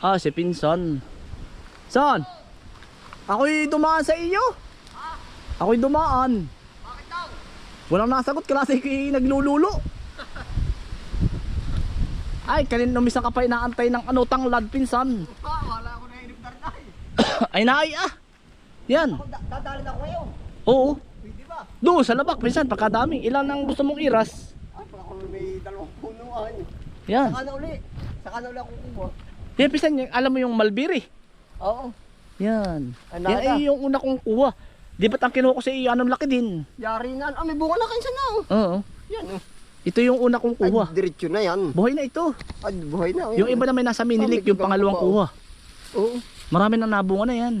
Ah, si Pinsan. Saan? Ako'y dumaan sa iyo. Ako'y dumaan. Bakit daw? Walang nasagot kasi kay naglululo. Ay, kanin numis ka pa inaantay ng ano tanglad pinsan. Wala ako na inibdar na eh. Ay naay ah. Yan. Ako, da- dadalhin ako ngayon. Oo. Pwede ba? Doon sa labak pinsan, pagkadami. Ilan ang gusto mong iras? Ay, ako may dalawang punuan. Yan. Saka na uli. Saka na uli ako kukuha. Yan pinsan, yung- alam mo yung malbiri. Oo. Yan. Ay, Yan ay yung una kong kuha. Di ba't ang kinuha ko sa iyo, anong laki din? Yari na. Ah, may bunga na kayo na oh. Oo. Yan oh. Ito yung una kong Ay, kuha. diretso na yan. Buhay na ito. Ay, buhay na. oh. Yung iba na may nasa minilik, yung pangalawang pa, oh. kuha. Oo. Marami na nabunga na yan.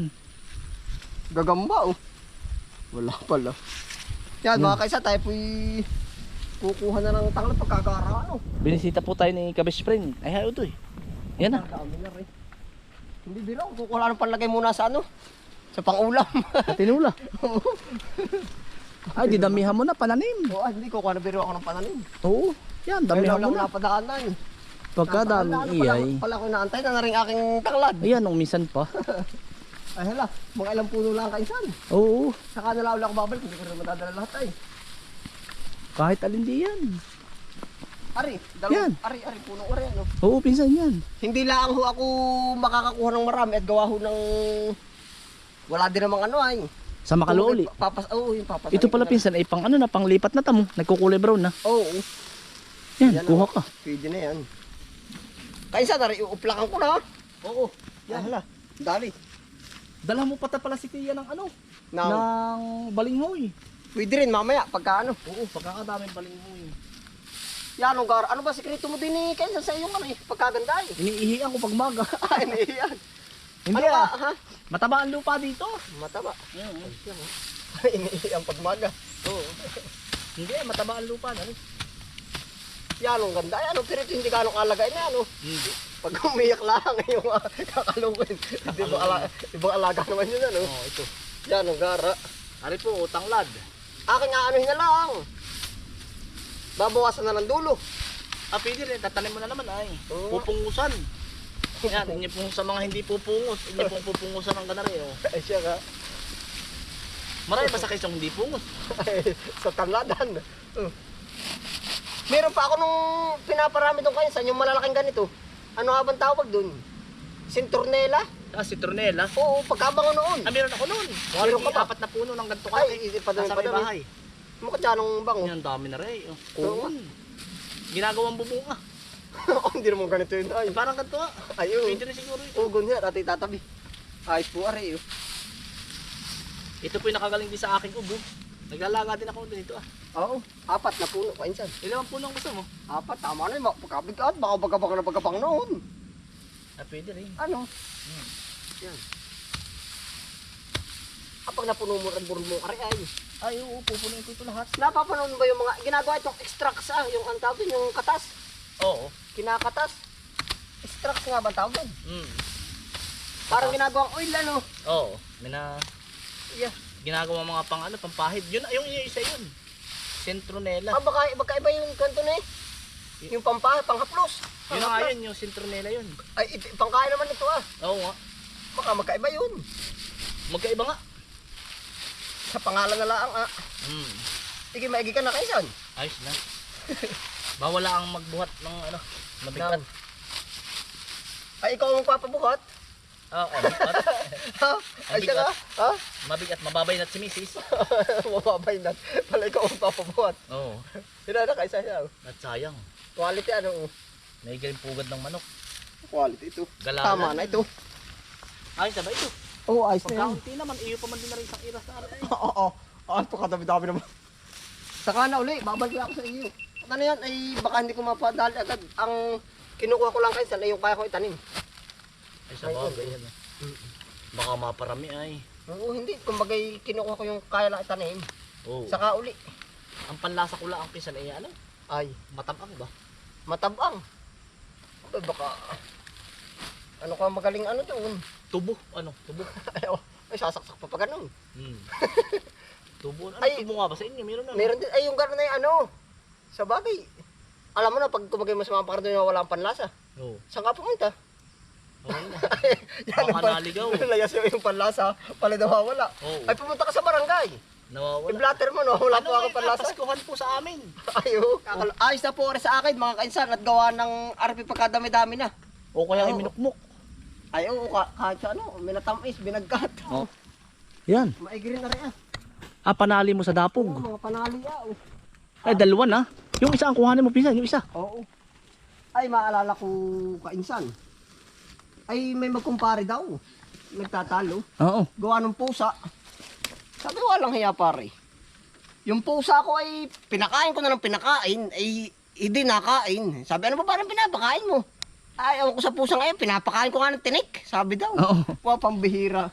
Gagamba oh. Wala pala. Yan, mga kaisa, tayo po'y kukuha na ng tanglad pagkakara ano. Binisita po tayo ni Kabish Friend. Ay, hayo to eh. Yan na. Ang. Hindi biro, kukuha ng panlagay muna sa ano. Sa pangulam. Tinula. Ay, didamihan mo na, pananim. Oo, hindi kukuha na biro ako ng pananim. Oo. Yan, Damihan damihan lang mo na. napadaanan. Pagkadami, Napadaanan iyay. Pala, pala ko naantay na na rin aking tanglad. Ayan, nung minsan pa. Ay hala, mga ilang puno lang kaisan. Oo. Saka na lang babalik, hindi ko rin madadala lahat ay. Kahit alin di yan. Ari, Yan. dalawang, ari, ari, puno ko rin. Ano. Oo, pinsan yan. Hindi lang ho ako makakakuha ng marami at gawa ho ng... Wala din namang ano ay. Sa makaluuli. Papas, oo, yung papas. Ito pala pinsan ay pang ano na, pang lipat na tamo. Nagkukulay brown na. Oo, Yan, Yan, kuha oh. ka. pwede na yan. Kaysa na rin, uuplakan ko na. Oo. Yan, hala, dali. Dala mo pata pala si Tia ng ano? Now, Ng balinghoy. pwede rin mamaya, pagka ano. Oo, pagkakadaming balinghoy. Yan, gar, ano ba sikreto mo din ni Kaysa sa iyong ano eh, pagkaganda eh. Iniihian ko pag maga. Ay, yan. Hindi ano ba, ah. ha? Mataba ang lupa dito. Mataba. Yan, oh. Iniihi ang pagmaga. Oo. Hindi, mataba ang lupa na rin. Yan, ang ganda. Ay, ano, pero hindi ka anong alagay na, ano. Hindi. Pag umiyak lang, yung uh, kakalungin. Hindi ba ala, ibang alaga naman yun, ano. Oo, ito. Yan, ang gara. Ari po, tanglad. Aking aanuhin na lang. Babawasan na ng dulo. Ah, pwede rin. Tatanim mo na naman ay. Oo. Pupungusan. Yan, inyo pong sa mga hindi pupungos. Inyo pong pupungusan ng ganari. Oh. Ay, siya ka. Marami pa sa kaysang hindi pungos. Ay, sa tanladan. Uh. Meron pa ako nung pinaparami doon kayo sa yung malalaking ganito. Ano nga bang tawag doon? Sinturnela? Ah, si Tronela. Oo, pagkabangan noon. Ah, meron ako noon. Meron ka pa? apat na puno ng ganito Ay, kalaki. hindi pa Nasa pa may bahay. Ang bango. Yan, dami na rin. Oh. Oo. Oo. Ginagawang bubunga. Oh, hindi naman ganito yun. Ay, parang ganito ah. ayun. Pwede na siguro ito. Oo, ganyan. Ate tatabi. Ayos po, oh. Ito po yung nakagaling din sa aking ubo. Naglalaga din ako dito ah. Oo, apat na puno. Kainsan. Ilang puno ang gusto mo? Apat, tama na yun. Pagkabigat, baka pagkabang na pagkabang noon. Ah, pwede rin. Ano? Yan. Kapag napuno mo rin mo, are ay. Ay, oo, pupunuin ko ito lahat. Napapanood mo ba yung mga ginagawa itong extracts ah, yung ang tawag yung katas, Oo. kinakatas. Extracts nga ba ang tawag dun? Mm. Parang ginagawang oil ano. Oo. May na Yeah. ginagawa mga pang ano, pampahid. Yun, yung isa yun. Centronella. Ah, baka, baka iba yung kanto na eh. Yung pampahe, panghaplos. Yun na nga yun, yung Centronella yun. Ay, ito, pangkain naman ito ah. Oo nga. Baka magkaiba yun. Magkaiba nga. Sa pangalan na lang ah. Mm. Sige, maigi ka na kaysan. Ayos na. Bawal lang ang magbuhat ng ano, mabigat. Ay, ikaw ang papabuhat. Oo, mabigat. Ha? Ay, siya ka? Ha? mabigat, mababay na si Mrs. Mababay na. Pala ikaw ang papabuhat. Oo. Sila na kaysa siya. oh. At sayang. Quality ano? oh. May galing pugad ng manok. Quality ito. Galalan. Tama na ito. Ayos na ba ito? Oo, oh, ayos na yan. Pagkaunti naman, iyo pa man din na rin isang iras na aray. Oo, oo. Ah, ito kadami-dami naman. Saka na uli, babalik ako sa iyo. At ano yan, ay baka hindi ko mapadali agad. Ang kinukuha ko lang kayo ay yung kaya ko itanim. Ay, sa bagay yan. ah. Baka maparami ay. Oo, hindi. Kumbagay kinukuha ko yung kaya lang itanim. Oo. Saka uli. Ang panlasa ko lang ang pisan ay ano? Ay, Matabang ba? matabang. Ay, baka... Ano ka magaling ano doon? Tubo. Ano? Tubo. Ay, oh, ay sasaksak pa pa ganun. Hmm. Tubo. Ano Ay. tubo nga ba sa inyo? Meron na. Meron din, ay yung gano'n na yung ano. Sa bagay. Alam mo na, pag kumagay mo sa mga pakardo na wala ang panlasa. Oo. Saan ka pumunta? Yan ang Baka pan- naligaw. Layas yung, yung panlasa, pala nawawala. Oo. Ay pumunta ka sa barangay. Nawawala. I-blatter mo no, wala Ano po ako panlasa. Paskuhan po sa amin. Ayo. Ayos na po rin sa akin mga kainsan at gawa ng RP pagkadami-dami na. O kaya ay Oo. minukmok. Ay oo, ka, kahit sa ano, minatamis, binagkat. Oh. Yan. Maigirin na rin ah. Ah, panali mo sa Oo, dapog. mga panali ah. oh. Ay, dalawa na. Yung isa ang kuhanin mo, pinsan. Yung isa. Oo. Ay, maalala ko kainsan. Ay, may magkumpare daw. Nagtatalo. Oo. Gawa ng pusa. Sabi ko, walang hiya pare. Yung pusa ko ay pinakain ko na ng pinakain, ay hindi nakain. Sabi, ano ba parang pinapakain mo? Ay, ewan ko sa pusa ngayon, pinapakain ko nga ng tinik. Sabi daw. Oo. Wow, pambihira.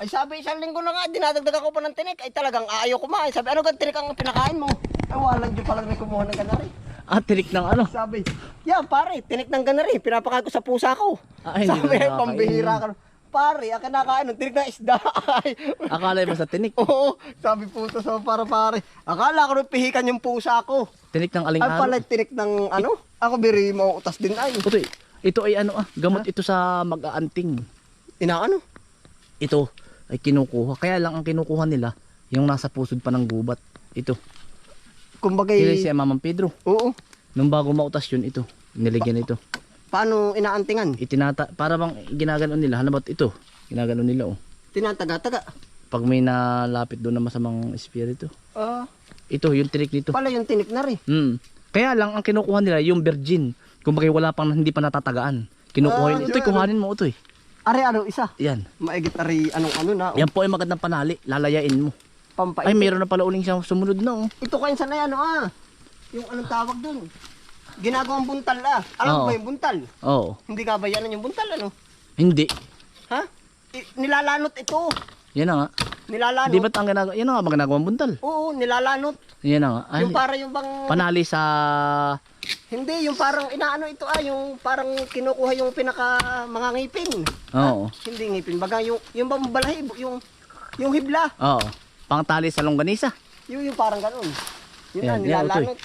Ay sabi, isang linggo na nga, dinadagdag ako pa ng tinik. Ay talagang ayaw kumain. Sabi, ano gan tinik ang pinakain mo? Ay, walang dyan palang may kumuha ng ganari. Ah, tinik ng ano. Sabi, yan pare, tinik ng ganari. Pinapakain ko sa pusa ko. Hindi Sabi, na ay, pambihira ka. Pare, ang kinakain ng tinik ng isda. Ay, Akala mo sa tinik. Oo, sabi puto sa para pare. Akala ko rin pihikan yung pusa ko. Tinik ng Ay aling-alo. pala tinik ng ano? Ako biri mo utas din ay. Eh. Ito ay ano ah, gamot ito sa mag-aanting. Inaano? Ito ay kinukuha. Kaya lang ang kinukuha nila, yung nasa pusod pa ng gubat. Ito. Kumbaga, Kaya si Mamang Pedro. oo. Nung bago mautas yun, ito. Niligyan ito. Paano inaantingan? Itinata, para bang ginaganon nila. Hanabat ito. Ginaganon nila oh. Tinataga-taga. Pag may nalapit doon na masamang espiritu. Ah, Ito, yung tinik nito. pala yung tinik na rin. Hmm. Kaya lang ang kinukuha nila yung virgin. Kung bakit wala pang hindi pa natatagaan. Kinukuha Ah, yun. Ito, yun. kuhanin mo ito eh. Ari ano isa? Yan. Maigit ari anong ano na. Yan po ay magandang panali. Lalayain mo. Pampait. Ay, mayroon na pala uling siyang sumunod na oh. Ito kayo sa na ano ah. Yung anong tawag dun? Ginagawang buntal ah. Alam mo ba yung buntal? Oo. Hindi ka ba yan yung buntal ano? Hindi. Ha? I- nilalanot ito. Yan na nga. Nilalanot. Di ba't ang ginagawa? Yan na nga, magnagawang buntal. Oo, nilalanot. Yan na nga. Ay, Yung para yung bang... panali sa... Hindi, yung parang inaano ito ah, yung parang kinukuha yung pinaka mga ngipin. Oo. Hindi ngipin, baga yung yung bang balahibo, yung yung hibla. Oo. Pangtali sa longganisa. Yung yung parang ganoon. Yun Yan, na, nilalanot.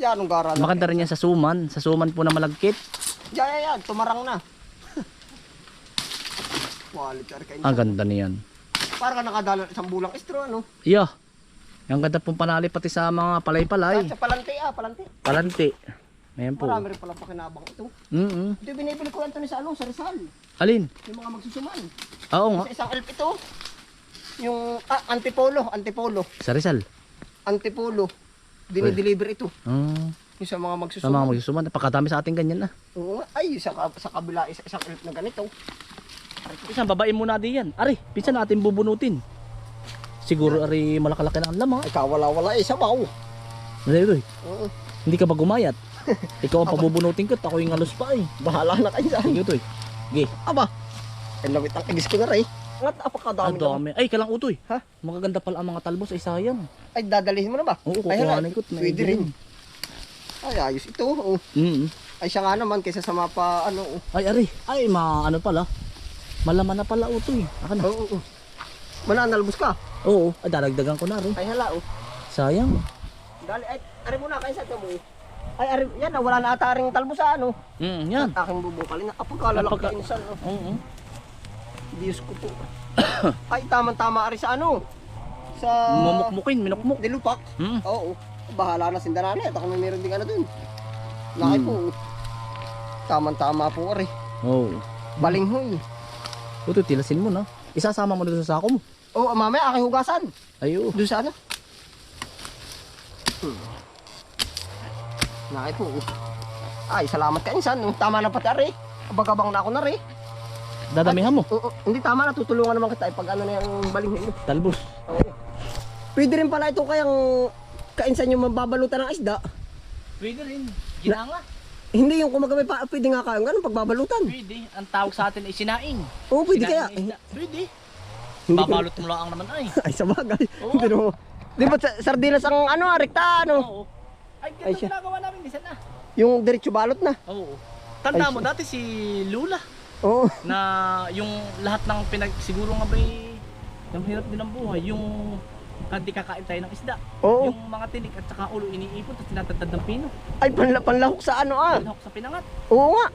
Yan, ang gara. Maganda rin yan sa suman. Sa suman po na malagkit. Yan, yan, yan, tumarang na. Ang ganda niyan. Parang ka nakadala isang bulang istro, ano? Yeah. Ang ganda pong panali pati sa mga palay-palay. Sa palante ah, palante. Palanti. Ayan po. Marami rin pala pakinabang ito. Mm Ito yung binibili ko ito ni sa ano, sa Rizal. Alin? Yung mga magsusuman. Oo nga. Sa isang elf ito. Yung ah, antipolo, antipolo. Sa Rizal. Antipolo. Dinideliver ito. Oh. Yung sa mga Sa magsusuman. mga magsusuman. Napakadami sa ating ganyan na. Oo nga. Ay, sa, sa kabila, isa, isang elf na ganito. Isang babae muna di yan. Ari, pinsan natin bubunutin. Siguro ari malakalaki na ang lamang. Ay, kawala-wala eh, sabaw. Nalay, Oo. hindi ka ba gumayat? Ikaw ang pabubunutin ko, ako yung alos pa eh. Bahala na kayo dyan. Sige utoy. Sige. Aba, ang lawit ang igis ko na rin. Ang apakadami Ang naman. dami. Ay, kalang utoy. Ha? Magaganda pala ang mga talbos. Ay, sayang. Ay, dadalihin mo na ba? Oo, Ay, hala, kukuhanin ko. Pwede rin. Ay, ayos ito. Oo. Mm Ay, siya nga naman, kaysa sa mapa, ano. oo. Ay, ari. Ay, ma, ano pala. Malaman na pala utoy. Aka na. Oo, oo. Mananalbos ka. Oo, ay, daragdagan ko na rin. Ay, hala, oh. Sayang. Dali, ay, ari muna, kayo sa mo. Ay, ari, yan, ah, wala na ata ring talbos sa ano. Mm, yan. Aking bubukalin na. Apagkalalak Apagka- ka insan, oh. Oo. Diyos ko po. ay, tamang-tama ari sa ano. Sa... Mumukmukin, minukmuk. Dilupak. Mm. Oo. Bahala na sindarana at ako may meron din ano dun. Laki Hmm. po. Tamang-tama po ari. Oo. Balinghoy. Utoy, tilasin mo na. Isasama mo doon sa sako mo. Oo, mamaya aking hugasan. Ay, oo. Doon sa ano? Hmm. Laki po. Ay, salamat ka insan. Tama na pati ari. Abagabang na ako na rin. Dadamihan mo. Oo, hindi tama na. Tutulungan naman kita. eh, Pag ano na yung balinghoy mo. Talbos. Oo. Pwede rin pala ito kayang kainsan yung mababalutan ng isda. Pwede rin. Ginanga. Hindi yung kumagamay pa, pwede nga kayang ganun pagbabalutan. Pwede. Ang tawag sa atin ay sinaing. Oo, pwede Sinaing kaya. isda. Pwede. Hindi Babalot mo lang naman ay. Ay, sa bagay. Oo. Mo. Di ba sa- sardinas ang ano, ah, rekta, ano? Oo. Ay, Ay, ganito siya. ginagawa namin. Isa na. Yung diretso balot na. Oo. Tanda Ay, mo, siya. dati si Lula Oo. na yung lahat ng pinag... Siguro nga ba'y... Yung hirap din ang buhay. Yung hindi kakain tayo ng isda. Oo. Yung mga tinik at saka ulo iniipon at tinatatad ng pino. Ay, panla panlahok sa ano ah. Pinahok sa pinangat. Oo nga.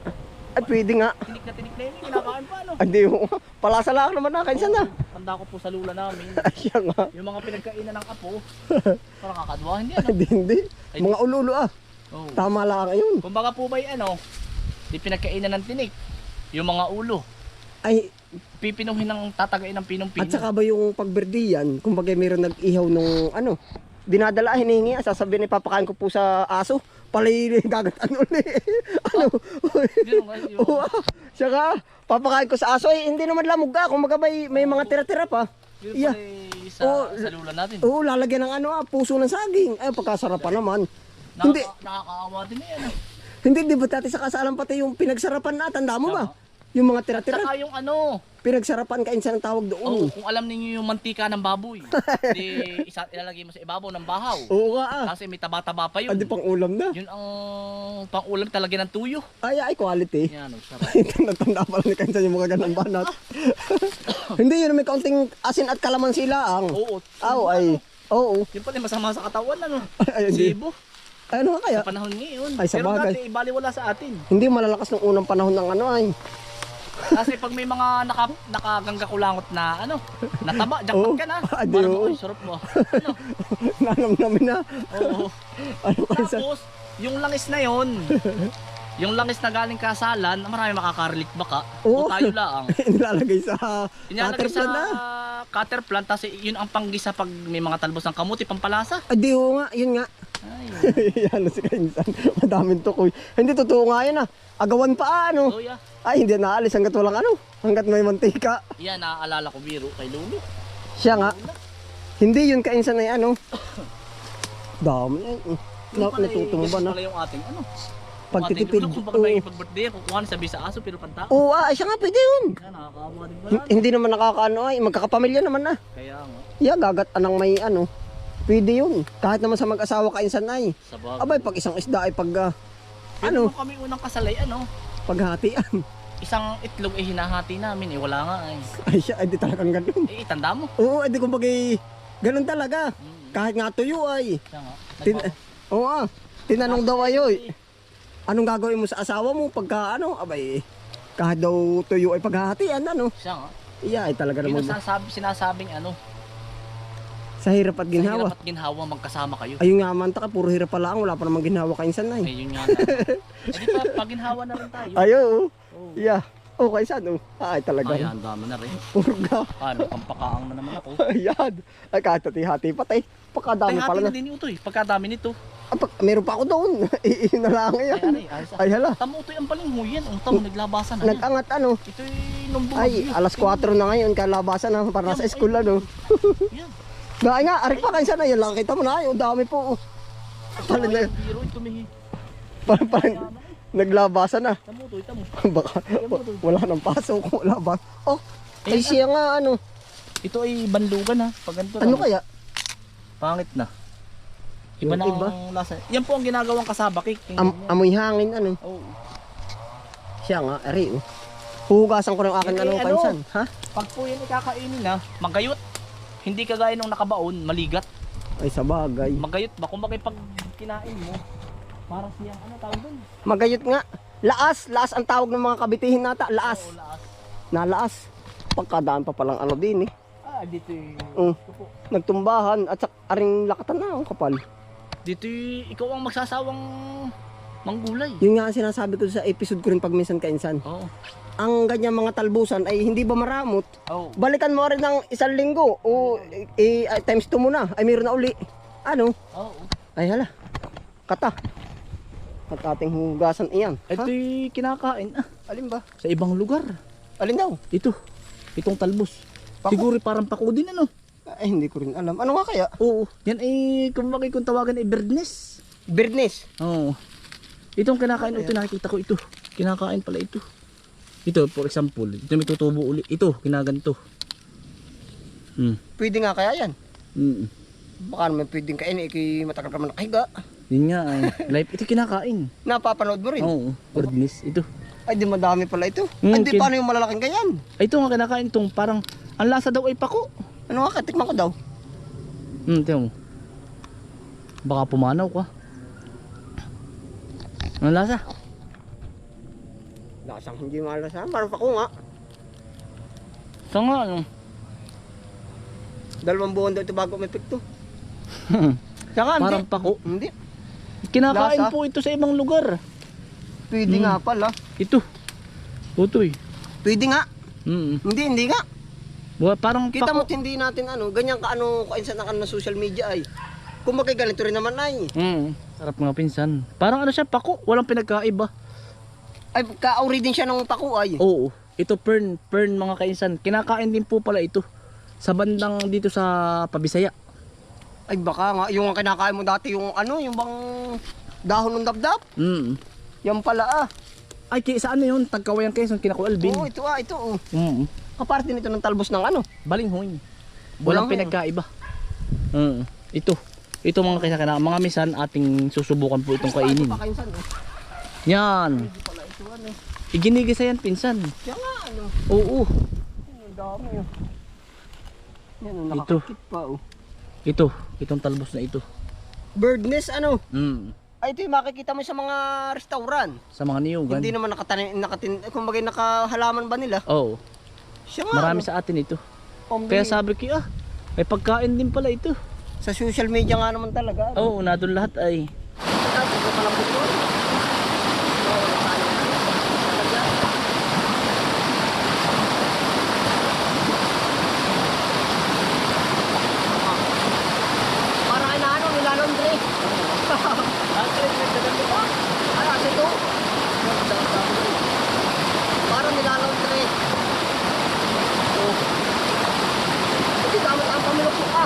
Ay, pwede nga. Tinik na tinik na yun, kinakain pa ano. Hindi mo. Palasa lang naman na, kainsan na. Tanda ko po sa lula namin. Ay, siya nga. Yung mga pinagkainan ng apo, parang kakadwa, hindi ano. Hindi, hindi. Mga ululo ah. Oh. Tama lang yun. Kumbaga po ba ano, di pinagkainan ng tinik. Yung mga ulo, Ay, pipinuhin ng tatagain ng pinong-pino. at saka ba yung pagberdiyan, kumbaga mayroon nag-ihaw nung ano, dinadala, hinihingi, sasabihin ni papakain ko po sa aso, palay gagatan uli. ano? Oo, ah. Saka, papakain ko sa aso, eh, hindi naman lamog ka, kumbaga may, may mga tira-tira pa. Yun Yeah. eh, sa, Oh, sa lula natin. Oo, lalagyan ng ano ah, puso ng saging. Ay, pagkasarapan naman. Nakaka- Hindi, Nakakaawa din eh. Ano. hindi, di ba dati sa kasalan pati yung pinagsarapan na, tanda mo ba? Yung mga tira-tira, Saka yung ano, pinagsarapan kainsan ang tawag oh, doon. kung alam ninyo yung mantika ng baboy, di isa, ilalagay mo sa ibabaw ng bahaw. Oo nga ah. Kasi may taba-taba pa yun. Andi pang ulam na. Yun ang pang-ulam talaga ng tuyo. Ay, ay, quality. Yan, ang sarap. Natanda pala ni Kansan yung mga ganang banat. Hindi, yun may kaunting asin at kalamansi lang. Oo. Aw, ay. Oo. Yun pala masama sa katawan, ano? Ay, hindi. Sibo. Ano kaya? Sa panahon ngayon. Ay, sa Pero bagay. dati, ibali wala sa atin. Hindi malalakas ng unang panahon ng ano ay. Kasi pag may mga naka, nakagangga kulangot na ano, nataba, jackpot Oo. ka na. Ah, di, Parang, oo. "Uy, sarap mo. Ano? Nanam namin na. Oo. Ano? Tapos, yung langis na yon, yung langis na galing kasalan, marami makakarelate baka. Oo. O tayo lang. Nilalagay sa sa caterpillar na. cutter plant, kasi yun ang panggisa pag may mga talbos ng kamuti, pampalasa. Ah, di oo nga, yun nga. Ay, Yan si Kansan. Madaming tukoy. Hindi totoo nga yan ah. Agawan pa ano. oh yeah. Ay, hindi naalis hanggat walang ano. Hanggat may mantika. Yan, naaalala ko biro kay Lulu. Siya nga. Hindi yun kainsan ay ano. Dami ay. Yun Na, eh, natutumba yun na. yung ating ano. Pagtitipid. Oo. may pag-birthday, kukuha na sabi sa aso, pero pantao. Oo, ah, siya nga pwede yun. Hindi naman nakakaano ay. Magkakapamilya naman na. Kaya nga, Yeah, gagat anang may ano. Pwede yun. Kahit naman sa mag-asawa kainsan ay. sa bagay. Abay, pag isang isda ay pag ah, Pero ano? kami unang kasalay, ano, paghatian. isang itlog eh hinahati namin, eh wala nga eh. Ay siya, ay di talagang ganun. Eh, tanda mo. Oo, ay di kumbaga ganun talaga. Mm, Kahit nga tuyo ay. siya nga. Tin Oo ah. Tinanong daw ayo. Anong gagawin mo sa asawa mo pagka ano? Abay, kahit daw tuyo ay paghahatian ano. siya nga. Iya ay talaga naman. sinasabi, sinasabing ano, Sa hirap at sa ginhawa. hirap at ginhawa magkasama kayo. Ayun nga man taka, puro hirap pala ang wala pa namang ginhawa kainsan na Eh, eh. yun nga na. eh, pa, pag ginhawa na rin tayo. Ayo. Oh. Yeah. Oh, kainsan oh. Ay talaga. Ay, ang dami na rin. Purga. Ah, may pampakaang na naman ako. Ayan. Ay kahit hati-hati patay. Pagkadami Ay, pala hati na. na din ito eh. Pagkadami nito. Ah, pag, meron pa ako doon. Iyon na lang Ay, yan. ano ayos ah. Ay hala. Tamo ito yung paling huyan. Ang tamo, naglabasan na. Nag-angat ano. Ito eh, nung Ay, alas 4 na ngayon, kalabasan na, para nasa school na, no? Yan. Dahil nga, arik pa kayo sana, yan lang, kita mo na, yung dami po. oh. Pala na, Ay, biro, ito may... pala, pala, naglabasan na. Tamo ito, tamo. Baka, wala nang pasok, wala ba? Oh, ay Eh, siya nga, ano, Ito ay bandugan ha. Pag ganito ano kaya? Pangit na. Iba na iba? ang lasa. Yan po ang ginagawang kasaba cake. Tingnan Am, mo. amoy hangin, ano? Oh. Siya nga, ari. Huhugasan ko ng aking Eh, ano, ano? kansan. Ha? Pag po yan ikakainin na, magayot. Hindi kagaya nung nakabaon, maligat. Ay, sa bagay. Magayot ba? Kung bakit pag kinain mo, parang siyang ano tawag doon? Magayot nga. Laas, laas ang tawag ng mga kabitihin nata, laas. Oo, laas. Nalaas. Pagkadaan pa palang ano din, eh. Ah, dito eh. Mm. Nagtumbahan, at sa aring lakatan na, ang kapal. Dito eh, ikaw ang magsasawang manggulay. Yun nga ang sinasabi ko sa episode ko rin pag minsan kainsan. Oo. Ang ganyan mga talbusan ay hindi ba maramot? Oh. Balikan mo rin ng isang linggo o eh, ay, times 2 mo na. Ay meron na uli. Ano? Oo. Ay hala. Kata. At ating hugasan iyan. Ito Ha? eh, kinakain ah, Alin ba? sa ibang lugar. Alin daw? Ito. Itong talbos. Pako? Siguro parang pako din ano. Ay hindi ko rin alam. Ano nga kaya? Oo. Yan ay, kung bakit kung tawagan ay birdness. Birdness. Oo. Itong kinakain ito, nakikita ko ito. Kinakain pala ito. Ito, for example, ito may tutubo uli. Ito, kinaganto. Hmm. Pwede nga kaya yan. Mm. Baka naman pwedeng kainin. Iki matagal ka man nakahiga. Yun nga ay. Live, ito kinakain. Napapanood mo rin. Oo, birdness. Ito. Ay di madami pala ito. Mm, ay di kin- paano yung malalaking ganyan? Ay, ito nga kinakain itong parang, ang lasa daw ay pako. Ano nga katikman ko daw? Hmm, tiyan mo. Baka pumanaw ka. Ang lasa? Lasang hindi malasahan. Parang pako nga. Sa nga, ano? Dalawang buwan daw ito bago may epekto. Saka Parang hindi. pako. Hindi. Kinakain Lasa? po ito sa ibang lugar. Pwede Hmm. nga pala. Ito. Utoy. Pwede nga. Mm. Hindi, hindi nga. Buwa, parang Kita pako. mo hindi natin ano, ganyan ka ano, kainsan na ano, social media ay. Kung ganito rin naman ay. Mm. Sarap mga pinsan. Parang ano siya, pako. Walang pinagkaiba. Ay, kauri din siya ng pako ay. Oo. Ito fern, fern mga kainsan. Kinakain din po pala ito. Sa bandang dito sa Pabisaya. Ay baka nga, yung kinakain mo dati yung ano, yung bang dahon ng dabdab. Mm. Yan pala ah. Ay, kaya saan na yun? Tagkawayan kayo, kina Kuya Alvin. Oo, ito ah, ito oh. Mm. Kaparte nito ng talbos ng ano. Balinghoy. Walang Walang- pinagkaiba. Mm. Ito. Ito mga kainsan, mga misan ating susubukan po itong kainin. Oh. Yan. Ano. Iginigisa yan pinsan. Yan nga ano. Oo. Ang dami oh. Yan oh, Ito. nakakakit pa oh. Ito. Itong talbos na ito. Bird nest ano. Mm. Ay ito yung makikita mo sa mga restaurant. Sa mga niyugan. Hindi naman nakatanim, nakatin, kung bagay nakahalaman ba nila. Oo. Siya nga. Marami ano, sa atin ito. pambili. Kaya sabi ko, ah, may pagkain din pala ito. Sa social media nga naman talaga. ano. Oo, na doon lahat ay. Ay, ito pala po ito. Oo, wala tayo. Talaga. Parang ay na ano, nilalondre. Ay, ate to. Parang nilalondre. Oh. Hindi tama ang pamilok mo ka.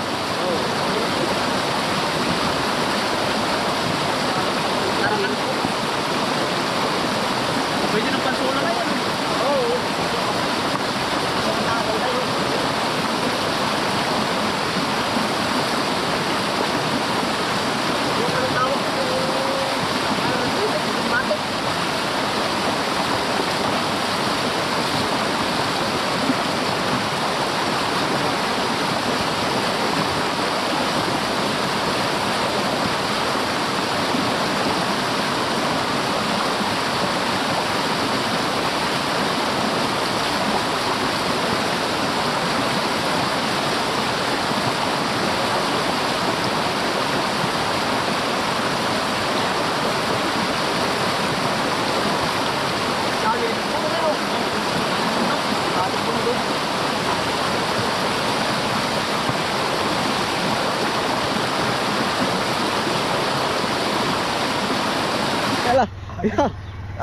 Pwede ng pansula na yan. Oo. Yung anong tawag ko, yung matik. Dali. Ano na yun? Dali bundok. Kala.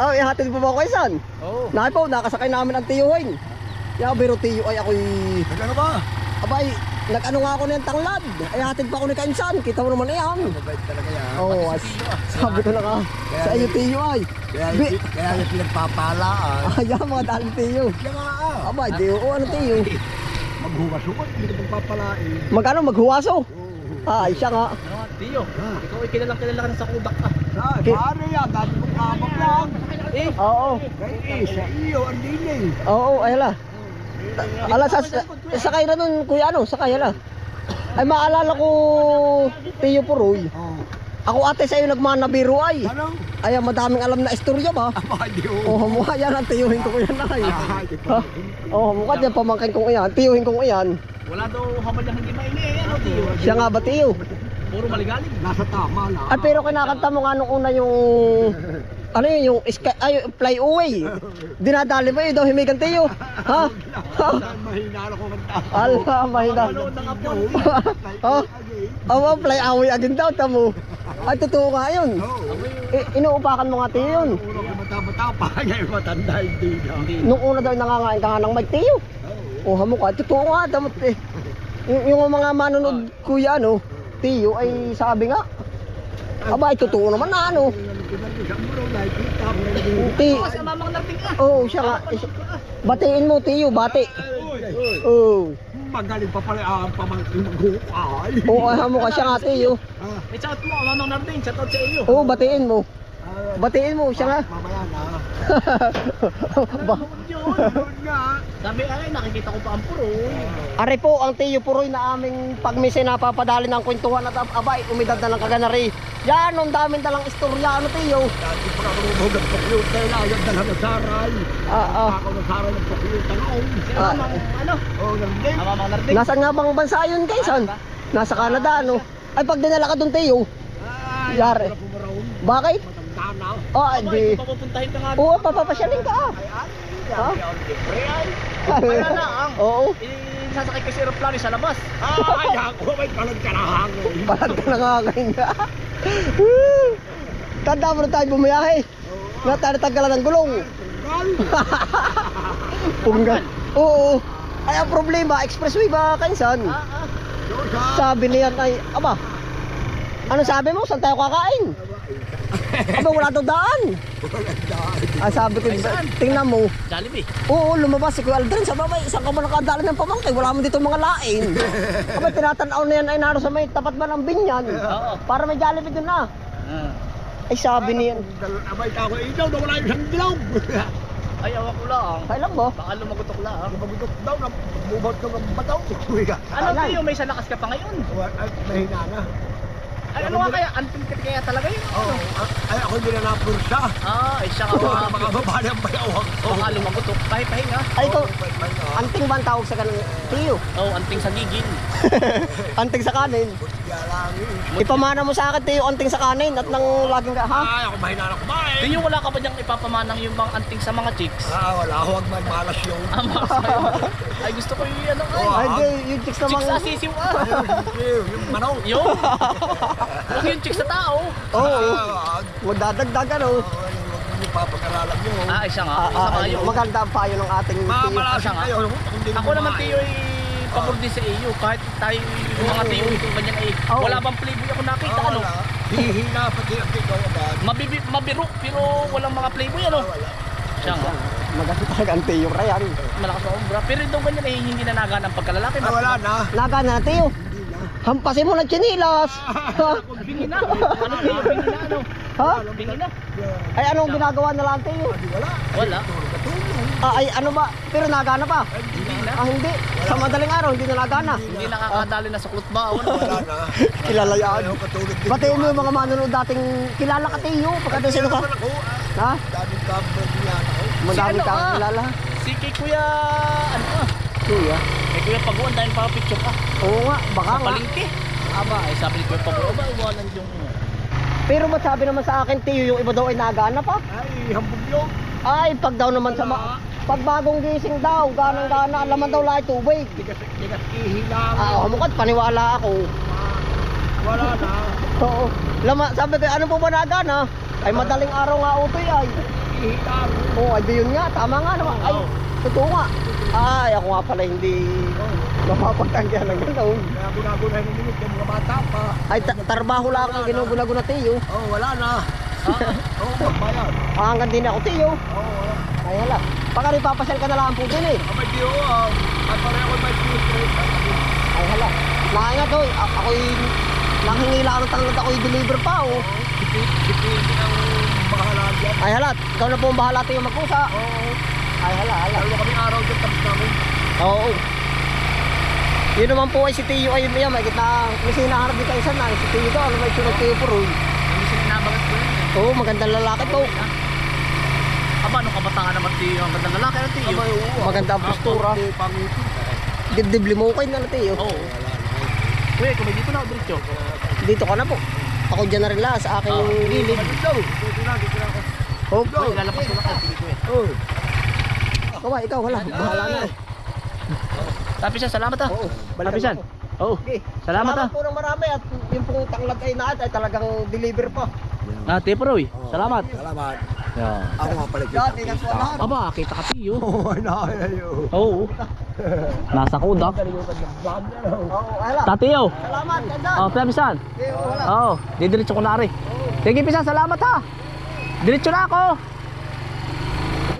Oh, ihatid po ba ako isan? Oo. Nakay po, nakasakay namin ang tiyuhin. Ya, pero tiyo ay ako'y... Ano ba? Abay, nag-ano nga ako ng tanglad. Ay, hatid pa ako ni Kainsan. Kita mo naman yan. Mabait talaga yan. Oo, oh, sabi ko na ka. Sa iyo, tiyo ay. Kaya, Bi- kaya yung pinagpapalaan. Ayan, mga daling tiyo. Kaya nga ah. Abay, tiyo. O, ano tiyo? Maghugas-hugas, hindi ka magpapalain. Magkano maghuwaso? Oo. Ay, siya nga. Ano nga, Tiyo? Ikaw ay kilalang kilala ka na sa kudak ka. Ay, Ki- paano yan? Dati kong kamag yan. Eh, Oo. Kaya eh, sa iyo, ang diling. Oo, ay hala. Ala, sa, sakay na nun, kuya ano, sakay hala. Ay, maalala ko, Tiyo Puroy. Oo. Ako ate sa'yo nagmana biro ay. Ano? Ay, madaming alam na istorya ba? Di ko. Oh, mukha yan ang tiyuhin ko yan ay. Ah, ko. Oh, mukha yan pamangkin kong iyan, tiyuhin kong iyan. wala daw hamal yung hindi maini eh. Ano, Tiyo? Siya nga ba tiyo? Puro maligalig. Nasa tama na. At pero kinakanta mo nga nung una yung ano yun, yung sky, ay, fly away. Dinadali mo yun daw himigan tiyo. Ha? Mahina ako kanta. Ala, mahina. Ng. Oh, oh, fly away agad daw, tamo. Ay, totoo nga yun. I- inuupakan mo nga tiyo yun. Ko mata-mata pa. Ngayon matanda hindi na. Nung una daw nangangain ka nga ng mic tiyo. Oo. Oh, hamo ka. Totoo nga, damot eh. Yung, yung mga manonood kuya, ano, tiyo ay sabi nga. Aba, ay totoo naman na ano. Ti, ka. oh, siya siya- Batiin mo, tiyo, bati. Oh. Magaling pa pala ang pamangkin maghukay. Oo, oh, hamo ka siya nga, tiyo. Ah, Eh, shout mo, mamang nagting. Shout out sa iyo. Oo, batiin mo. ah, Batiin mo, siya nga. Mamaya na. Ba- Yun, yun nga. Sabi ay, nakikita ko pa ang puro. Are po ang tiyo puroy na aming pagmisi napapadali ng kwentuhan at ab- abay, umidad na ng kaganari. Yan, ang daming dalang istorya, ano tiyo? Dati pa ako lumubog ng computer na ayaw dala ng saray. Ah, ah. Ako ng saray ng computer noon. Ah. ano? Oh, nandun. Ama mga. Nasaan nga bang bansa yun, Kaysan? Nasa Canada, ano? Ay, pag dinala ka doon, tiyo. Ay, Yari. pumaraon. Bakit? Matanda na. Oh, Aba, di. ito papupuntahin ka nga. Oo, papapasyaling ka ah. Kaya na, ang. Oo. Sasakay kasi aeroplano sa labas. Ay, ako may kalag ka na hangin. Parang ka nakakain ka. Tanda mo na tayo bumiyahe. Na tayo natanggalan ng gulong. Gal. Punggal. Oo. Ay, ang problema, expressway ba, Kaysan? Ah, ah. Ka. Sabi niyan ay, aba, ano sabi mo? Saan tayo kakain? Aba, wala daw daan. Ay, sabi ko, Ay, saan? tingnan mo. Jollibee. Oo, lumabas si Kuya Aldrin sa babay. Isang ka ba nakadala ng pamangkay? Wala mo dito mga lain. Aba, tinatanaw na yan ay naroon sa may tapat ba ng binyan. Oo. Para may Jollibee dun na. Ah. Ay, sabi niyan. Abay ka ako ilaw na wala yung isang dilaw. Ay, awak ko lang. Kailan mo? Baka lumagutok lang. Magutok daw na bubot ko ng bataw. Ka. Ano Ayan. tiyo, may salakas ka pa ngayon. Ay, mahina na. Ay, ano nga kaya? Anting ka kaya talaga yun? Oo. Ay, ako hindi na napursa. Ah, ay siya ka mga mga babae ang bayawang ko. Baka lumagutok. Kahit pahinga. Ay, ito, ah, anting ba ang tawag sa ganun? Tiyo. Oo, oh, anting sa gigil. Anting sa kanin. Kaya. Ipamana mo sa akin, Tiyo, anting sa kanin. At nang laging ka, ha? Ay, ako mahina na kumain. Yung wala ka ba diyang ipapamanang yung mga anting sa mga chicks? Ah, wala. Huwag man malas yung. Ah, mga sayo. Ay, gusto ko yung ano ay. Hindi, yung chicks namang... Chicks sa sisiw ah. Yung, yung manok. Yung. Huwag yung chicks sa tao. Oo, Ah, magdadagdag ano. Huwag yung papag-aralan nyo. Ah, isa nga. Ah, Isa ah, maganda ang payo ng ating Tiyo. Mamalasin kayo. Hindi Ako naman tiyo ay pabor din sa iyo. Kahit tayo yung mga tiyo ito ganyan ay Oo. wala bang playboy ako nakita ano. Wala. Hihina pati ang ikaw mabiro pero walang mga playboy ano. Ah, Wala. Siya nga. Maganda talaga ang Tiyo, Ryan. Malakas ang obra. Pero ito ganyan ay hindi na naga ng pagkalalaki. Ah, wala na. Naga na, Tiyo. Hampasin mo ng chinilas. Ha? Bingi na. Ano? Bingi na ano? Ha? Bingi na. Ay, anong ginagawa na lang? Hindi wala. Wala. Ah, ay, ano ba? Pero nagana pa. Hindi na. Ah, hindi. Sa madaling araw, hindi na nagana. Hindi nakakadali na sa klot ba? Ano? Wala na. Kilala yan. Batiin mo yung mga manonood dating kilala ka, Tiyo. Pagka sino ka? ah. Ha? Daming camera niya ako. Madami ano, ka ah? kilala. Si kay Kuya, ano ah? Kuya. Kuya Paguan dahil para picture ka. Oo nga, baka Sa nga. palengke. Aba, ay sabi ni Kuya Paguan, ba, iwanan yung... Pero ba't sabi naman sa akin, Tiyo, yung iba daw ay nagana pa? Ay, hambog yun. Ay, pag daw naman sa ma... Pag bagong gising daw, ganang gana, alaman daw lahat tubig. Tigas, tigas ihilang. Ah, oh, paniwala ako. Wala na. Oo. Lama, sabi ko, ano po ba nagana? Ay, madaling araw nga utoy ay. Ihilang. Oo, ay di yun nga, tama nga naman. Ay, totoo nga. Ay, ako nga pala hindi mapapagtanggihan ng gano'n. Kaya gunagunay ng minute yung mga bata pa. Ay, ta- tarbaho lang ang ginugulago na tiyo. Oh, wala na. Oo, magbayad. Ah, hanggang din ako tiyo. Oo, wala. Ay, hala. Baka rin papasyal ka na lang po din eh. Ah, may diyo, ah. At pareho ko may diyo straight. Ay, hala. Nakainga to, a- ako'y nanghingila ng tanglad ako'y deliver pa oh. Sipin ang bahala dyan. Ay, hala. Ikaw na po ang bahala tiyo magkusa. Oo. Ay, hala, hala. Dalawa kami araw dyan tapos namin. Oo. Yun naman po ay si Tiyo ay yan, may kita, may sinaharap din kayo sana, si Tiyo daw, ano may sunod Tiyo po rin. Hindi siya binabagat ko yun eh. Oo, magandang lalaki to. Aba, nung kabataan naman tiyo, ang ganda lalaki ng tiyo. Maganda ang postura. Hindi, pangiti. Dibdib limukay na na Tiyo. Oo. Kuya, kung may dito na, diretso. Dito ka na po. Ako dyan na rin lang sa aking Oo. gilid. Dito, dito na, dito na ako. Oh, lalapas ko na kayo. Oh. Ikaw ba, ikaw, wala, bahala na. eh. Tapi siya, salamat ah. Oo, Tapi siya. ako. Oo. Okay. Salamat ah. po ng marami at yung pong tanglad ay naat ay talagang deliver pa. Ah, Teproy. Salamat. Salamat. Yeah. Ako nga pala po lahat. Aba, kita ka tiyo. Oo, nakayo. Oo. Nasa kudak. Oo, hala. Tatiyo. Salamat, ganda. Oh, Pisan. Okay, wala. Oo, didiretso ko na rin. Sige, Pisan, salamat ha. Diretso na ako.